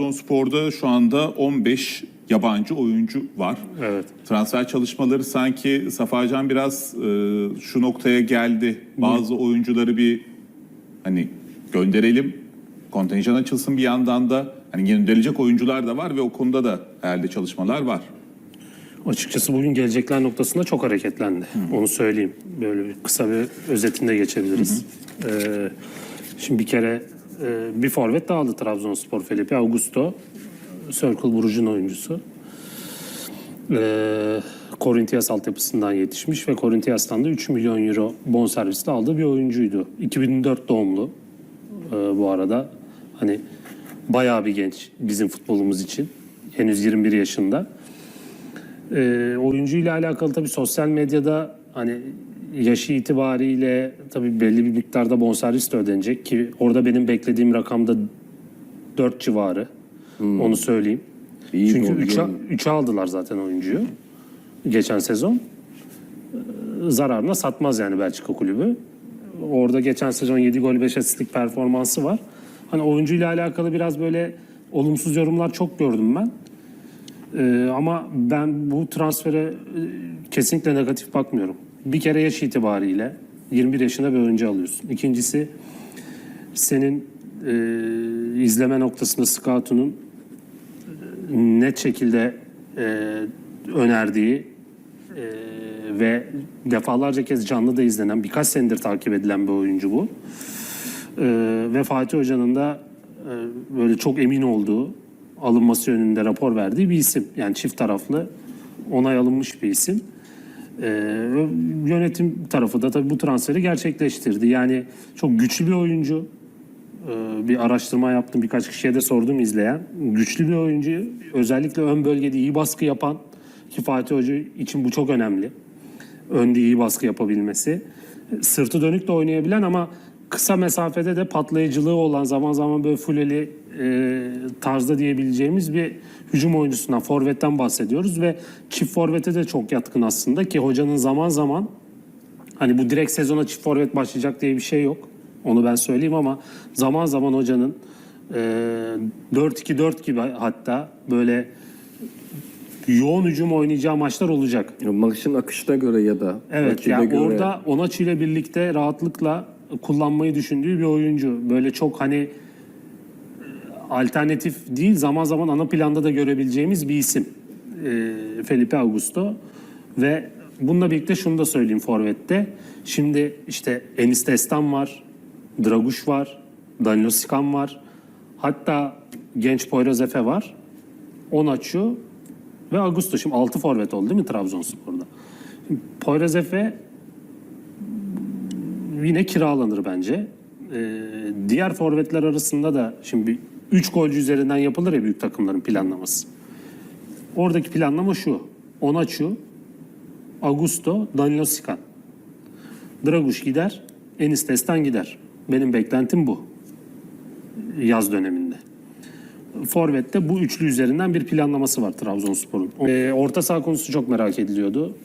Trabzonspor'da şu anda 15 yabancı oyuncu var. Evet. Transfer çalışmaları sanki Safacan biraz e, şu noktaya geldi. Bazı oyuncuları bir hani gönderelim, kontenjan açılsın bir yandan da hani gönderilecek oyuncular da var ve o konuda da herhalde çalışmalar var. Açıkçası bugün gelecekler noktasında çok hareketlendi. Onu söyleyeyim. Böyle bir kısa bir özetinde geçebiliriz. Ee, şimdi bir kere e, bir forvet daha aldı Trabzonspor Felipe Augusto. Circle Bruges'un oyuncusu. Ee, Corinthians altyapısından yetişmiş ve Corinthians'tan da 3 milyon euro bonservisle aldığı bir oyuncuydu. 2004 doğumlu ee, bu arada. Hani bayağı bir genç bizim futbolumuz için. Henüz 21 yaşında. E, oyuncuyla alakalı tabii sosyal medyada hani yaşı itibariyle tabii belli bir miktarda bonservis de ödenecek ki orada benim beklediğim rakamda 4 civarı. Onu söyleyeyim. İyi Çünkü gol 3'e yani. 3'e aldılar zaten oyuncuyu. Geçen sezon. Ee, Zararına satmaz yani Belçika kulübü. Orada geçen sezon 7 gol 5 asistlik performansı var. Hani oyuncuyla alakalı biraz böyle olumsuz yorumlar çok gördüm ben. Ee, ama ben bu transfere e, kesinlikle negatif bakmıyorum. Bir kere yaş itibariyle 21 yaşında bir oyuncu alıyorsun. İkincisi senin e, izleme noktasında Scoutunun e, net şekilde e, önerdiği e, ve defalarca kez canlı da izlenen birkaç senedir takip edilen bir oyuncu bu. E, ve Fatih Hoca'nın da e, böyle çok emin olduğu alınması yönünde rapor verdiği bir isim. Yani çift taraflı onay alınmış bir isim. Ee, yönetim tarafı da tabii bu transferi gerçekleştirdi. Yani çok güçlü bir oyuncu. Ee, bir araştırma yaptım, birkaç kişiye de sordum izleyen. Güçlü bir oyuncu. Özellikle ön bölgede iyi baskı yapan ki Fatih Hoca için bu çok önemli. Önde iyi baskı yapabilmesi. Sırtı dönük de oynayabilen ama kısa mesafede de patlayıcılığı olan zaman zaman böyle fuleli e, tarzda diyebileceğimiz bir hücum oyuncusundan, forvetten bahsediyoruz ve çift forvete de çok yatkın aslında ki hocanın zaman zaman hani bu direkt sezona çift forvet başlayacak diye bir şey yok. Onu ben söyleyeyim ama zaman zaman hocanın e, 4-2-4 gibi hatta böyle yoğun hücum oynayacağı maçlar olacak. Ya Maçın akışına göre ya da Evet yani göre. orada Onaçı ile birlikte rahatlıkla kullanmayı düşündüğü bir oyuncu. Böyle çok hani alternatif değil zaman zaman ana planda da görebileceğimiz bir isim. Ee, Felipe Augusto ve bununla birlikte şunu da söyleyeyim forvette. Şimdi işte Enis Destan var, Draguş var, Danilo Sikan var. Hatta genç Poyraz Efe var. Onaçu ve Augusto. Şimdi 6 forvet oldu değil mi Trabzonspor'da? Şimdi Poyraz Efe yine kiralanır bence. Ee, diğer forvetler arasında da şimdi 3 golcü üzerinden yapılır ya büyük takımların planlaması. Oradaki planlama şu. Onaçu, Augusto, Danilo Sikan. Draguş gider, Enis Destan gider. Benim beklentim bu. Yaz döneminde. Forvet'te bu üçlü üzerinden bir planlaması var Trabzonspor'un. Ee, orta saha konusu çok merak ediliyordu.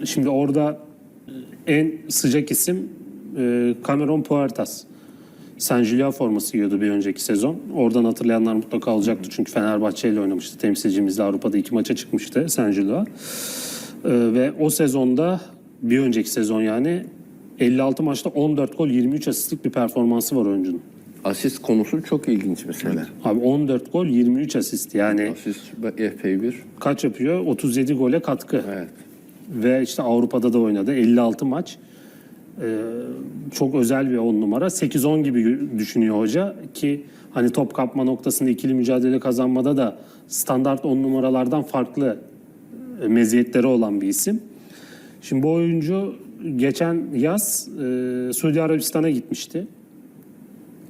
Ee, şimdi orada en sıcak isim e, Cameron Puertas. San Julian forması giyiyordu bir önceki sezon. Oradan hatırlayanlar mutlaka alacaktır. Çünkü Fenerbahçe ile oynamıştı. Temsilcimizle Avrupa'da iki maça çıkmıştı San Julian. Ee, ve o sezonda bir önceki sezon yani 56 maçta 14 gol 23 asistlik bir performansı var oyuncunun. Asist konusu çok ilginç mesela. Abi 14 gol 23 asist yani Asist epey bir. kaç yapıyor? 37 gole katkı. Evet. Ve işte Avrupa'da da oynadı. 56 maç. Ee, çok özel bir 10 numara. 8-10 gibi düşünüyor hoca ki hani top kapma noktasında ikili mücadele kazanmada da standart 10 numaralardan farklı e, meziyetleri olan bir isim. Şimdi bu oyuncu geçen yaz e, Suudi Arabistan'a gitmişti.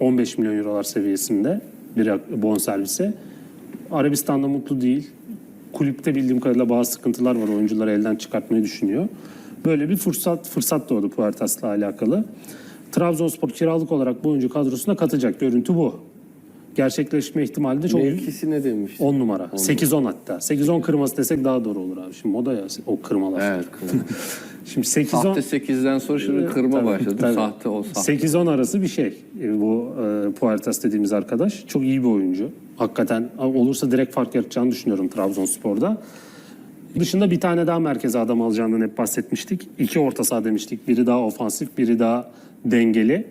15 milyon eurolar seviyesinde bir bonservise. Arabistan'da mutlu değil. Kulüpte bildiğim kadarıyla bazı sıkıntılar var. Oyuncuları elden çıkartmayı düşünüyor. Böyle bir fırsat fırsat doğdu Puertas'la alakalı. Trabzonspor kiralık olarak bu oyuncu kadrosuna katacak. Görüntü bu. gerçekleşme ihtimali de çok Mevkisi ne demiş? 10 numara. 8-10 hatta. 8-10 kırması desek daha doğru olur abi. Şimdi moda ya o kırmalar. Evet. kırma. Şimdi 8-10 Sahte 8'den sonra şimdi kırma Tabii, başladı. tabii. Sahte o sahte. 8-10 arası bir şey. E, Bu e, Puertas dediğimiz arkadaş. Çok iyi bir oyuncu. Hakikaten olursa direkt fark yaratacağını düşünüyorum Trabzonspor'da. Dışında bir tane daha merkeze adam alacağından hep bahsetmiştik. İki orta saha demiştik. Biri daha ofansif, biri daha dengeli.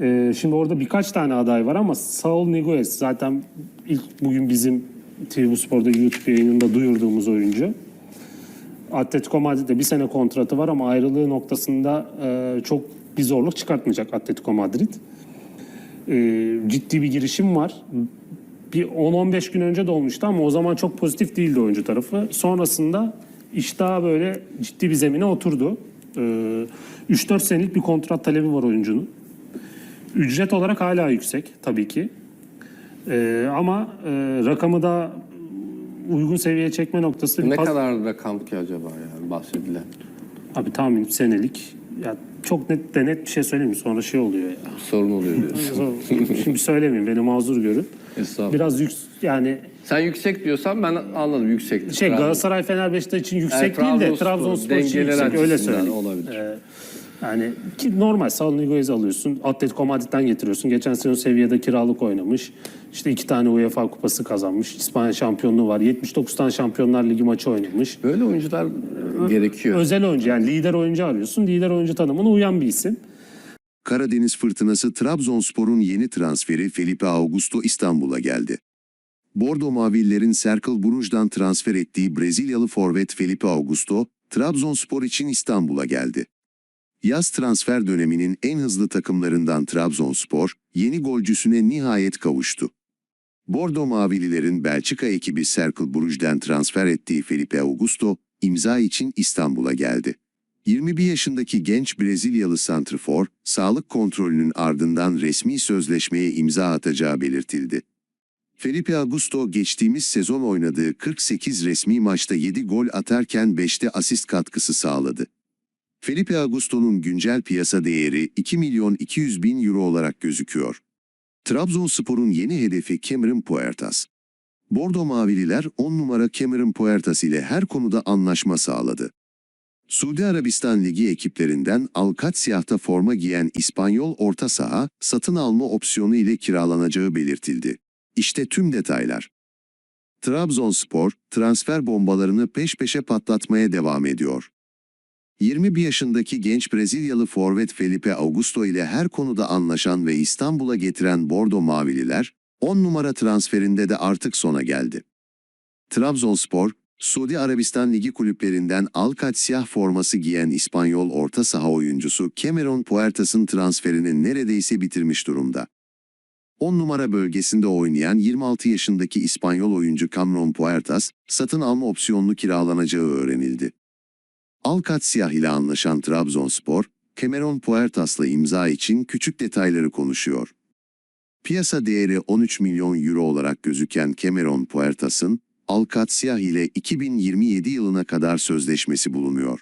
E, şimdi orada birkaç tane aday var ama Saul Niguez zaten ilk bugün bizim TV Spor'da YouTube yayınında duyurduğumuz oyuncu. Atletico Madrid'de bir sene kontratı var ama ayrılığı noktasında e, çok bir zorluk çıkartmayacak Atletico Madrid. E, ciddi bir girişim var. Bir 10-15 gün önce de olmuştu ama o zaman çok pozitif değildi oyuncu tarafı. Sonrasında iş daha böyle ciddi bir zemine oturdu. E, 3-4 senelik bir kontrat talebi var oyuncunun. Ücret olarak hala yüksek tabii ki. E, ama e, rakamı da uygun seviyeye çekme noktasında bir Ne kadar rakam ki acaba yani bahsedilen? Abi tahmin senelik. Ya çok net de net bir şey söyleyeyim mi? Sonra şey oluyor ya. Sorun oluyor diyorsun. Şimdi söylemeyeyim beni mazur görün. Estağfurullah. Biraz yük yani Sen yüksek diyorsan ben anladım yüksektir. şey Trabzon- Galatasaray Fener Beşiktaş için yüksek Yani değil de Trabzonspor Trabzonspor için dengeleri yüksek öyle açısından söyleyeyim. olabilir. Ee, yani ki normal Saul Niguez'i alıyorsun. Atletico Madrid'den getiriyorsun. Geçen sene o seviyede kiralık oynamış. İşte iki tane UEFA kupası kazanmış. İspanya şampiyonluğu var. 79 tane Şampiyonlar Ligi maçı oynamış. Böyle oyuncular gerekiyor. Özel oyuncu yani lider oyuncu arıyorsun. Lider oyuncu tanımına uyan bir isim. Karadeniz Fırtınası Trabzonspor'un yeni transferi Felipe Augusto İstanbul'a geldi. Bordo Mavillerin Cercle Brugge'dan transfer ettiği Brezilyalı forvet Felipe Augusto, Trabzonspor için İstanbul'a geldi. Yaz transfer döneminin en hızlı takımlarından Trabzonspor, yeni golcüsüne nihayet kavuştu. Bordo Mavililerin Belçika ekibi Cercle Brugge'den transfer ettiği Felipe Augusto, imza için İstanbul'a geldi. 21 yaşındaki genç Brezilyalı santrfor, sağlık kontrolünün ardından resmi sözleşmeye imza atacağı belirtildi. Felipe Augusto geçtiğimiz sezon oynadığı 48 resmi maçta 7 gol atarken 5'te asist katkısı sağladı. Felipe Augusto'nun güncel piyasa değeri 2 milyon 200 bin euro olarak gözüküyor. Trabzonspor'un yeni hedefi Cameron Puertas. Bordo Mavililer 10 numara Cameron Puertas ile her konuda anlaşma sağladı. Suudi Arabistan Ligi ekiplerinden Alcatsiah'ta forma giyen İspanyol orta saha, satın alma opsiyonu ile kiralanacağı belirtildi. İşte tüm detaylar. Trabzonspor, transfer bombalarını peş peşe patlatmaya devam ediyor. 21 yaşındaki genç Brezilyalı forvet Felipe Augusto ile her konuda anlaşan ve İstanbul'a getiren Bordo Mavililer, 10 numara transferinde de artık sona geldi. Trabzonspor, Suudi Arabistan Ligi kulüplerinden Al-Katsiyah forması giyen İspanyol orta saha oyuncusu Cameron Puertas'ın transferini neredeyse bitirmiş durumda. 10 numara bölgesinde oynayan 26 yaşındaki İspanyol oyuncu Cameron Puertas, satın alma opsiyonlu kiralanacağı öğrenildi. Al-Katsiyah ile anlaşan Trabzonspor, Cameron Puertas'la imza için küçük detayları konuşuyor. Piyasa değeri 13 milyon euro olarak gözüken Cameron Puertas'ın, Alcatsiyah ile 2027 yılına kadar sözleşmesi bulunuyor.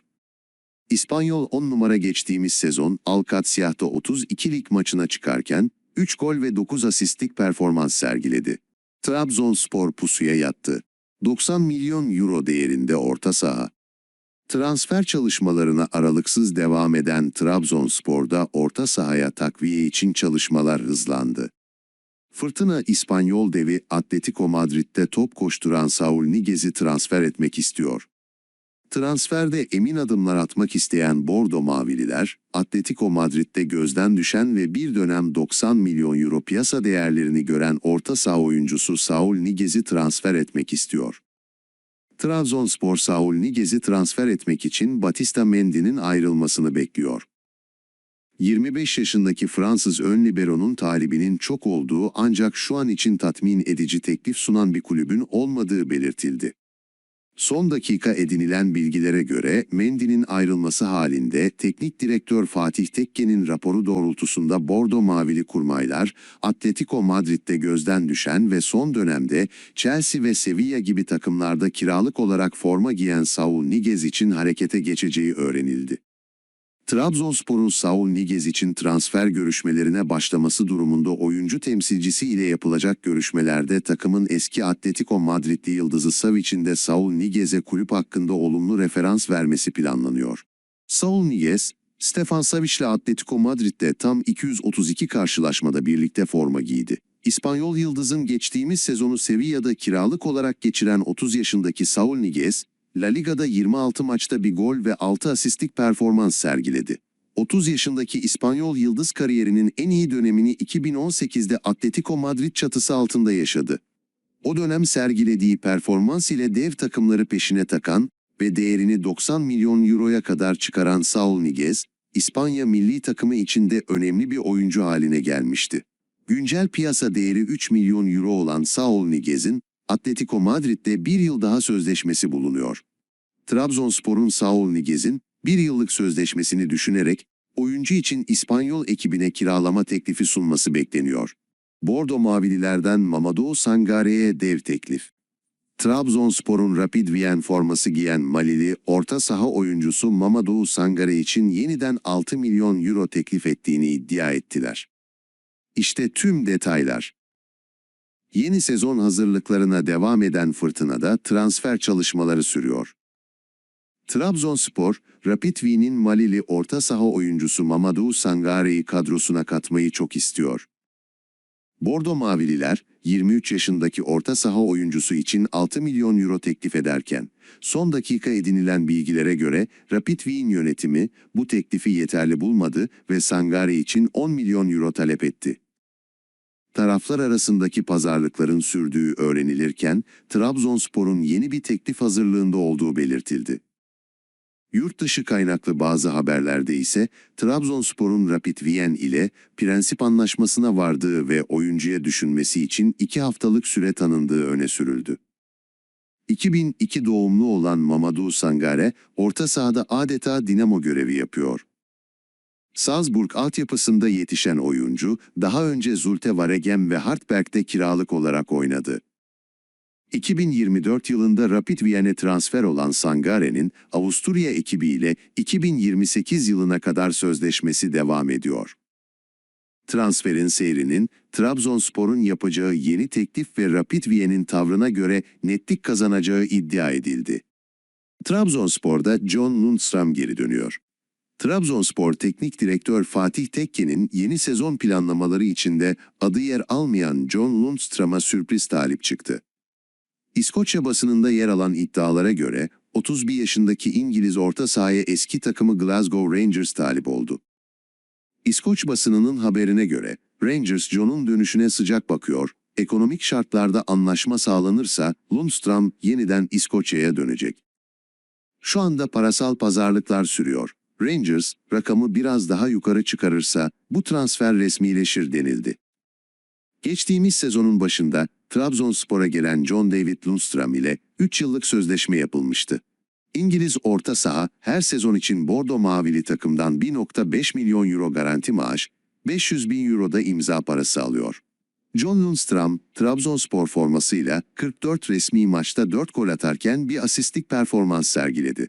İspanyol 10 numara geçtiğimiz sezon Alcatsiyah'ta 32 lig maçına çıkarken 3 gol ve 9 asistlik performans sergiledi. Trabzonspor pusuya yattı. 90 milyon euro değerinde orta saha. Transfer çalışmalarına aralıksız devam eden Trabzonspor'da orta sahaya takviye için çalışmalar hızlandı. Fırtına İspanyol devi Atletico Madrid'de top koşturan Saul Niguez'i transfer etmek istiyor. Transferde emin adımlar atmak isteyen Bordo Mavililer, Atletico Madrid'de gözden düşen ve bir dönem 90 milyon euro piyasa değerlerini gören orta saha oyuncusu Saul Niguez'i transfer etmek istiyor. Trabzonspor Saul Niguez'i transfer etmek için Batista Mendy'nin ayrılmasını bekliyor. 25 yaşındaki Fransız ön libero'nun talibinin çok olduğu ancak şu an için tatmin edici teklif sunan bir kulübün olmadığı belirtildi. Son dakika edinilen bilgilere göre Mendy'nin ayrılması halinde teknik direktör Fatih Tekke'nin raporu doğrultusunda Bordo Mavili kurmaylar, Atletico Madrid'de gözden düşen ve son dönemde Chelsea ve Sevilla gibi takımlarda kiralık olarak forma giyen Saul Niguez için harekete geçeceği öğrenildi. Trabzonspor'un Saul Niguez için transfer görüşmelerine başlaması durumunda oyuncu temsilcisi ile yapılacak görüşmelerde takımın eski Atletico Madridli yıldızı Savic'in de Saul Niguez'e kulüp hakkında olumlu referans vermesi planlanıyor. Saul Niguez, Stefan Savic ile Atletico Madrid'de tam 232 karşılaşmada birlikte forma giydi. İspanyol Yıldız'ın geçtiğimiz sezonu Sevilla'da kiralık olarak geçiren 30 yaşındaki Saul Niguez, La Liga'da 26 maçta bir gol ve 6 asistlik performans sergiledi. 30 yaşındaki İspanyol Yıldız kariyerinin en iyi dönemini 2018'de Atletico Madrid çatısı altında yaşadı. O dönem sergilediği performans ile dev takımları peşine takan ve değerini 90 milyon euroya kadar çıkaran Saul Niguez, İspanya milli takımı içinde önemli bir oyuncu haline gelmişti. Güncel piyasa değeri 3 milyon euro olan Saul Niguez'in Atletico Madrid'de bir yıl daha sözleşmesi bulunuyor. Trabzonspor'un Saul Niguez'in bir yıllık sözleşmesini düşünerek oyuncu için İspanyol ekibine kiralama teklifi sunması bekleniyor. Bordo Mavililerden Mamadou Sangare'ye dev teklif. Trabzonspor'un Rapid Wien forması giyen Malili orta saha oyuncusu Mamadou Sangare için yeniden 6 milyon euro teklif ettiğini iddia ettiler. İşte tüm detaylar. Yeni sezon hazırlıklarına devam eden Fırtına'da transfer çalışmaları sürüyor. Trabzonspor, Rapid Wien'in Malili orta saha oyuncusu Mamadou Sangare'yi kadrosuna katmayı çok istiyor. Bordo Mavililer, 23 yaşındaki orta saha oyuncusu için 6 milyon euro teklif ederken, son dakika edinilen bilgilere göre Rapid Wien yönetimi bu teklifi yeterli bulmadı ve Sangare için 10 milyon euro talep etti. Taraflar arasındaki pazarlıkların sürdüğü öğrenilirken, Trabzonspor'un yeni bir teklif hazırlığında olduğu belirtildi. Yurt dışı kaynaklı bazı haberlerde ise Trabzonspor'un Rapid Wien ile prensip anlaşmasına vardığı ve oyuncuya düşünmesi için iki haftalık süre tanındığı öne sürüldü. 2002 doğumlu olan Mamadou Sangare, orta sahada adeta dinamo görevi yapıyor. Salzburg altyapısında yetişen oyuncu, daha önce Zulte Waregem ve Hartberg'de kiralık olarak oynadı. 2024 yılında Rapid Wien'e transfer olan Sangare'nin Avusturya ekibiyle 2028 yılına kadar sözleşmesi devam ediyor. Transferin seyrinin Trabzonspor'un yapacağı yeni teklif ve Rapid Wien'in tavrına göre netlik kazanacağı iddia edildi. Trabzonspor'da John Lundstram geri dönüyor. Trabzonspor Teknik Direktör Fatih Tekke'nin yeni sezon planlamaları içinde adı yer almayan John Lundstram'a sürpriz talip çıktı. İskoçya basınında yer alan iddialara göre 31 yaşındaki İngiliz orta sahaya eski takımı Glasgow Rangers talip oldu. İskoç basınının haberine göre Rangers John'un dönüşüne sıcak bakıyor, ekonomik şartlarda anlaşma sağlanırsa Lundstram yeniden İskoçya'ya dönecek. Şu anda parasal pazarlıklar sürüyor. Rangers rakamı biraz daha yukarı çıkarırsa bu transfer resmileşir denildi. Geçtiğimiz sezonun başında Trabzonspor'a gelen John David Lundstram ile 3 yıllık sözleşme yapılmıştı. İngiliz orta saha her sezon için Bordo Mavili takımdan 1.5 milyon euro garanti maaş, 500 bin euro da imza parası alıyor. John Lundstram, Trabzonspor formasıyla 44 resmi maçta 4 gol atarken bir asistlik performans sergiledi.